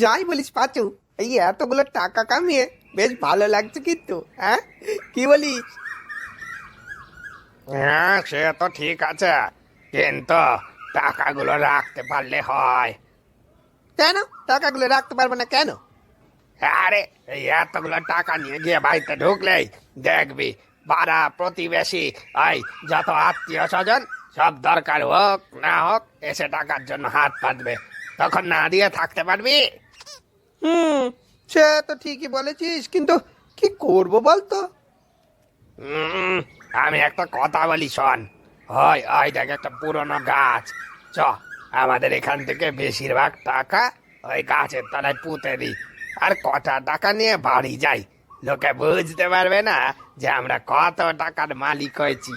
যাই বলিস পাচু এই এতগুলো টাকা কামিয়ে বেশ ভালো লাগছে কিন্তু হ্যাঁ? কি বলিস? হ্যাঁ সে তো ঠিক আছে কিন্তু টাকাগুলো রাখতে পারলে হয়। কেন? টাকাগুলো রাখতে পারব না কেন? আরে এই এতগুলো টাকা নিয়ে গিয়ে বাড়িতে ঢুকলেই দেখবি পাড়া প্রতিবেশী এই যত আত্মীয় স্বজন সব দরকার হোক না হোক এসে টাকার জন্য হাত পাতবে। তখন না দিয়ে থাকতে পারবি? হুম সে তো ঠিকই বলেছিস কিন্তু কি করব বলতো? আমি একটা কথা বলি শোন। হয় ওই দেখ একটা পুরনো গাছ। চ আমাদের এখান থেকে বেশিরভাগ টাকা ওই গাছের তলায় পুঁতে দিই। আর কটা টাকা নিয়ে বাড়ি যাই। লোকে বুঝতে পারবে না যে আমরা কত টাকার মালিক হয়েছি।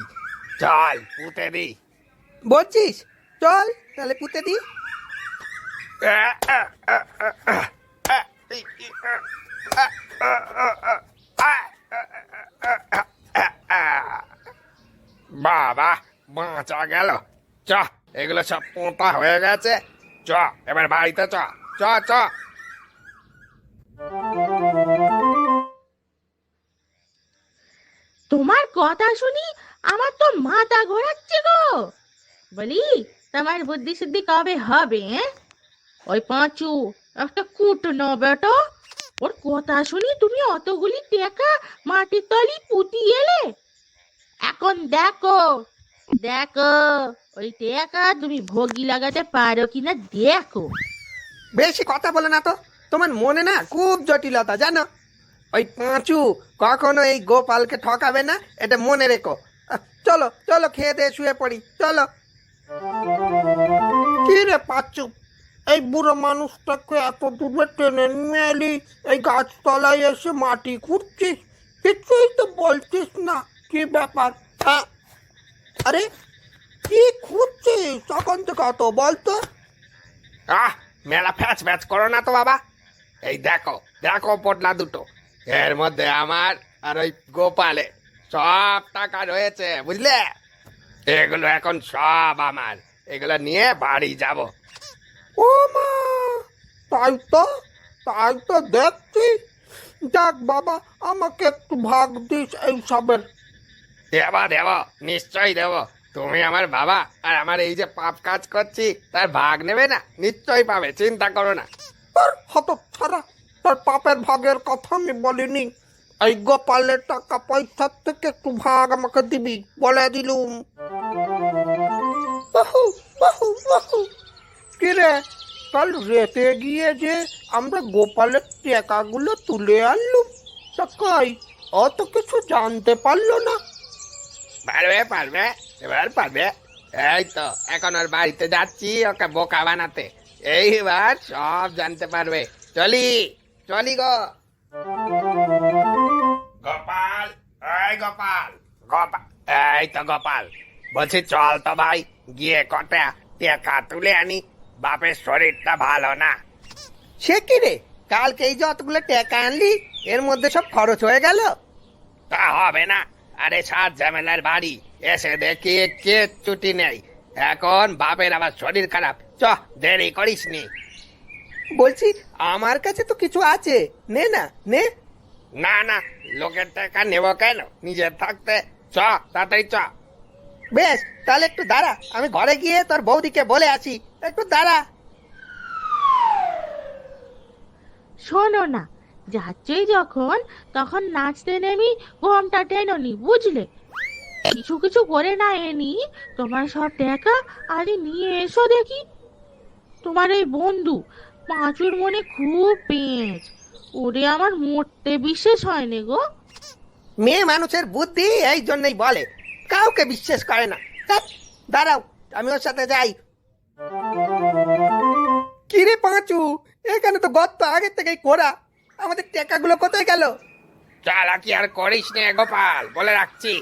চল পুঁতে দিই। বলছিস? চল তাহলে পুঁতে দি বাবা বাঁচা গেল। চ, এগুলো সব পোঁতা হয়ে গেছে। চ, এবার বাড়িতে চ। চ চ। তোমার কথা শুনি আমার তো মাথা ঘোরাচ্ছে গো। বলি, তোমার বুদ্ধি সিদ্ধি কবে হবে ওই পাঁচু একটা কুটনো বেটো। ওর কথা শুনি তুমি অতগুলি টাকা মাটির তলি পুঁতি এলে। এখন দেখো দেখো, ওই টাকা তুমি ভোগি লাগাতে পারো কিনা দেখো। বেশি কথা বলে না তো, তোমার মনে না খুব জটিলতা, জানো? ওই পাঁচু কখনো এই গোপালকে ঠকাবে না, এটা মনে রেখো। চলো চলো, খেয়ে দিয়ে শুয়ে পড়ি, চলো। কি রে পাঁচু এই বুড়ো মানুষটাকে এত দূরে টেনে নিয়ে এলি? এই গাছতলায় এসে মাটি খুঁড়ছিস? কিছুই তো বলছিস না। কি ব্যাপার? আরে, কি খুঁজছিস তখন তো কত, বলতো? আহ, মেলা ফ্যাচ ফ্যাচ করো না তো বাবা। এই দেখো দেখো পটলা দুটো। এর মধ্যে আমার আর ওই গোপালে সব টাকা রয়েছে, বুঝলে? এগুলো এখন সব আমার। এগুলো নিয়ে বাড়ি যাব। ও মা তাই তো তাই তো দেখছি। যাক বাবা আমাকে একটু ভাগ দিস এই সবের। দেব দেব নিশ্চয়ই দেব। তুমি আমার বাবা আর আমার এই যে পাপ কাজ করছি তার ভাগ নেবে না? নিশ্চয়ই পাবে চিন্তা করো না। তোর হত ছাড়া তোর পাপের ভাগের কথা আমি বলিনি। এই গোপালের টাকা পয়সার থেকে একটু ভাগ আমাকে দিবি বলে দিলুম। বাহু বাহু বাহু। কিরে কাল রেতে গিয়ে যে আমরা গোপালের টাকাগুলো তুলে আনলুম। তা কই? অত কিছু জানতে পারল না। পারবে পারবে, এবার পারবে। এই তো, এখন ওর বাড়িতে যাচ্ছি ওকে বোকা বানাতে। এইবার সব জানতে পারবে। চলি চলি গো। গোপাল, এই গোপাল গোপাল এই তো গোপাল। বলছি চল তো ভাই, গিয়ে কটা টেকা তুলে আনি। বাপের শরীরটা ভালো না। সে কি রে? কালকে এই যতগুলো টাকা আনলি এর মধ্যে সব খরচ হয়ে গেল? তা হবে না। আরে সাত ঝামেলার বাড়ি। এসে দেখি কে ছুটি নেই। এখন বাপের আবার শরীর খারাপ। চ দেরি করিস নি বলছি আমার কাছে তো কিছু আছে। নে না নে। না না লোকের টাকা নেব কেন? নিজের থাকতে। চ তাড়াতাড়ি চ। বেশ তাহলে একটু দাঁড়া। আমি ঘরে গিয়ে তোর বৌদিকে বলে আসি। একটু দাঁড়া। শোনো না যাচ্ছই যখন তখন নাচতে নেমি ঘোমটা গমটা টেননি বুঝলে? কিছু কিছু করে না এনি তোমার সব টাকা আরে নিয়ে এসো দেখি। তোমার এই বন্ধু পাঁচুর মনে খুব পেঁচ। ওরে আমার মরতে বিশেষ হয়নি গো। মেয়ে মানুষের বুদ্ধি এই জন্যই বলে কাউকে বিশ্বাস করে না। ধ্যাৎ, দাঁড়াও আমি ওর সাথে যাই। কিরে পাঁচু এখানে তো গর্ত আগে থেকেই করা আমাদের টাকাগুলো কোথায় গেল? চালাকি আর করিস নে গোপাল বলে রাখছি।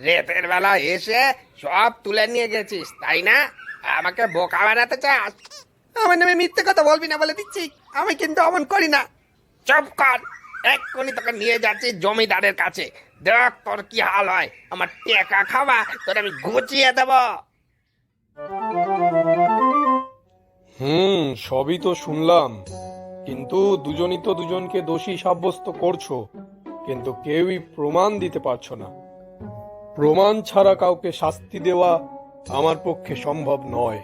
রেতের বেলা এসে সব তুলে নিয়ে গেছিস তাই না? আমাকে বোকা বানাতে চাস? আমার নামে মিথ্যে কথা বলবি না বলে দিচ্ছি। আমি কিন্তু অমন করি না। চুপ কর এক্ষুনি তোকে নিয়ে যাচ্ছি জমিদারের কাছে। দেখ তোর কি হাল হয়। আমার টেকা খাওয়া তোর আমি ঘুচিয়ে দেব। হুম সবই তো শুনলাম। কিন্তু দুজনই তো দুজনকে দোষী সাব্যস্ত করছ। কিন্তু কেউই প্রমাণ দিতে পারছ না। প্রমাণ ছাড়া কাউকে শাস্তি দেওয়া আমার পক্ষে সম্ভব নয়।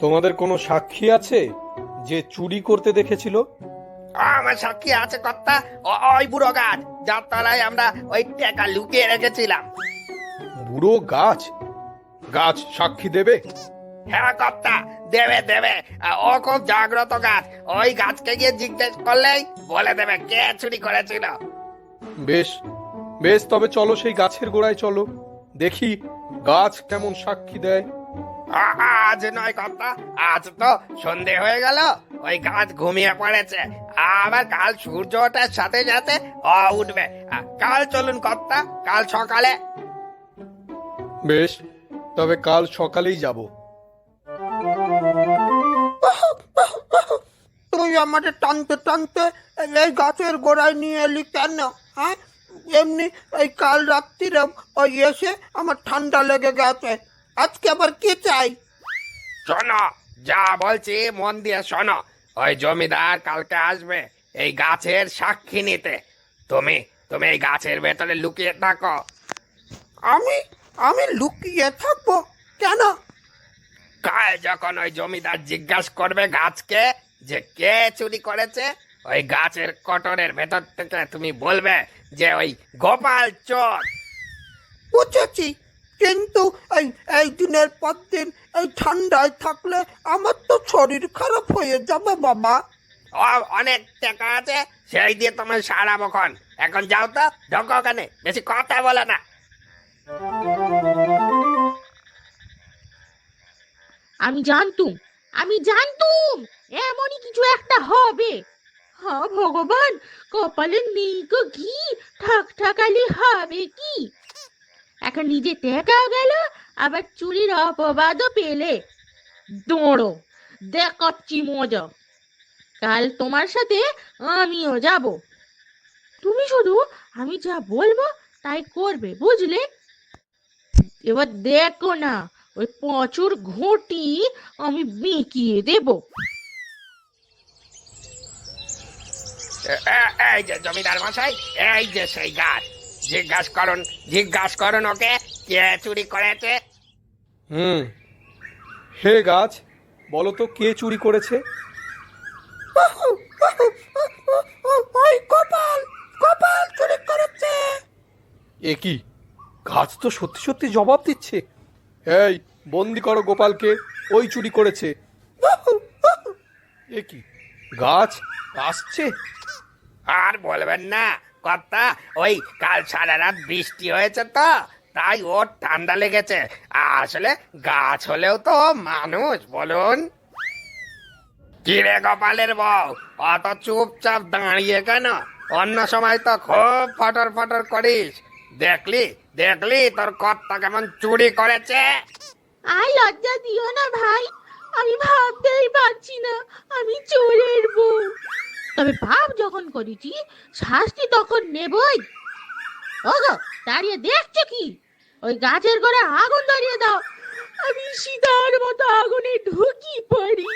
তোমাদের কোনো সাক্ষী আছে যে চুরি করতে দেখেছিল? আমার সাক্ষী আছে কর্তা ওই বুড়ো গাছ যার তলায় আমরা ওই টাকা লুকিয়ে রেখেছিলাম। বুড়ো গাছ? গাছ সাক্ষী দেবে? হ্যাঁ কর্তা দেবে। দেবে ও খুব জাগ্রত গাছ। ওই গাছকে গিয়ে জিজ্ঞেস করলেই বলে দেবে কে চুরি করেছিল। বেশ বেশ তবে চলো সেই গাছের গোড়ায় চলো। দেখি গাছ কেমন সাক্ষী দেয়। আজ নয় কর্তা আজ তো সন্ধে হয়ে গেল ওই গাছ ঘুমিয়ে পড়েছে। আবার কাল সূর্য ওঠার সাথে সাথে উঠবে। কাল চলুন কর্তা কাল সকালে। বেশ তবে কাল সকালেই যাব। তুই আমাদের টানতে টানতে এই গাছের গোড়ায় নিয়ে এলি কেন হ্যাঁ? এমনি এই কাল রাত্রিরে ওই এসে আমার ঠান্ডা লেগে গেছে। আজকে আবার কি চাই? শোনো যা বলছি মন দিয়ে শোনো। ওই জমিদার কালকে আসবে এই গাছের সাক্ষী নিতে। তুমি তুমি এই গাছের ভেতরে লুকিয়ে থাকো। আমি আমি লুকিয়ে থাকব? কেন? কাল যখন ওই জমিদার জিজ্ঞাসা করবে গাছকে যে কে চুরি করেছে ওই গাছের কটরের ভেতর থেকে তুমি বলবে যে ওই গোপাল চোর। বুঝেছি কিন্তু এই এই দিনের পর দিন এই ঠান্ডায় থাকলে আমার তো শরীর খারাপ হয়ে যাবে বাবা অনেক টাকা আছে সেই দিয়ে তোমার সারাবো খন। এখন যাও তো ঢোকো ওখানে বেশি কথা বলে না। আমি জানতুম আমি জানতুম, এমনই কিছু একটা হবে। হ্যাঁ ভগবান, কপালে গো ঘি ঠাক ঠাকালি হবে কি? এখন নিজে টেকাও গেল, আবার চুরির অপবাদও পেলে। দৌড়ো, দেখাচ্ছি মজা। কাল তোমার সাথে আমিও যাব। তুমি শুধু আমি যা বলব তাই করবে, বুঝলে? এবার দেখো না ওই প্রচুর ঘুঁটি আমি বিকিয়ে দেব। এই যে জমিদার মশাই এই যে সেই গাছ। জিজ্ঞাসা করুন জিজ্ঞাসা করুন ওকে কে চুরি করেছে? হুম হে গাছ বলো তো কে চুরি করেছে? ওই চুরি করেছে। এ কি গাছ তো সত্যি সত্যি জবাব দিচ্ছে। এই, বন্দি করো গোপালকে, ওই চুরি করেছে। এ কি, গাছ আসছে? আর বলবেন না, কর্তা, ওই কাল সারা রাত বৃষ্টি হয়েছে তো, তাই ওর ঠান্ডা লেগেছে। আসলে গাছ হলেও তো মানুষ, বলুন। কিরে কপালের বউ, অত চুপচাপ দাঁড়িয়ে কেন? অন্য সময় তো খুব ফটর ফটর করিস। দেখলি দেখলি তোর কর্তা কেমন চুরি করেছে? আর লজ্জা দিও না ভাই, আমি ভাবতেই পারছি না, আমি চোরের বউ। তবে ভাব যখন করেছি, শাস্তি তখন নেবই। ওগো, দাঁড়িয়ে দেখছ কি? ওই গাছের গোড়ে আগুন ধরিয়ে দাও। আমি সীতার মতো আগুনে ঢুকি পড়ি।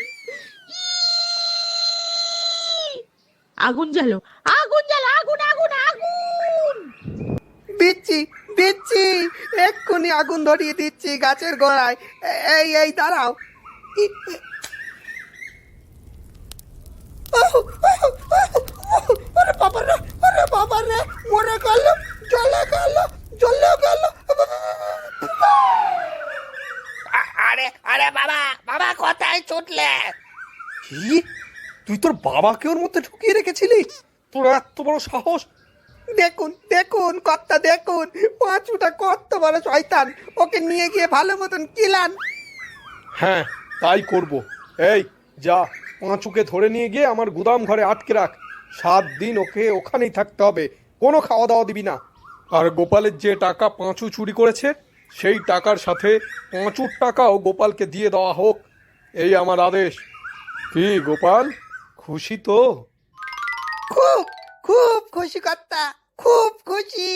আগুন জ্বালো আগুন জ্বালো আগুন আগুন আগুন দিচ্ছি দিচ্ছি এক্ষুনি আগুন ধরিয়ে দিচ্ছি গাছের গোড়ায়। এই এই দাঁড়াও। আরে বাবা রে আরে বাবা রে মরে গেল জ্বলে গেল জ্বলে গেল। আরে আরে বাবা বাবা কোথায় ছুটলে? কি? তুই তোর বাবাকে ওর মধ্যে ঢুকিয়ে রেখেছিলি তোর এত বড় সাহস দেখুন দেখুন কর্তা দেখুন। পাঁচুটা কত বড় শয়তান। ওকে নিয়ে গিয়ে ভালো মতন কিলান। হ্যাঁ তাই করব। এই যা পাঁচুকে ধরে নিয়ে গিয়ে আমার গুদাম ঘরে আটকে রাখ। সাত দিন ওকে ওখানেই থাকতে হবে। কোনো খাওয়া দাওয়া দিবি না। আর গোপালের যে টাকা পাঁচু চুরি করেছে সেই টাকার সাথে পাঁচুর টাকাও গোপালকে দিয়ে দেওয়া হোক। এই আমার আদেশ। কি গোপাল? খুশি তো? খুব খুব খুশি কর্তা। খুব খুশি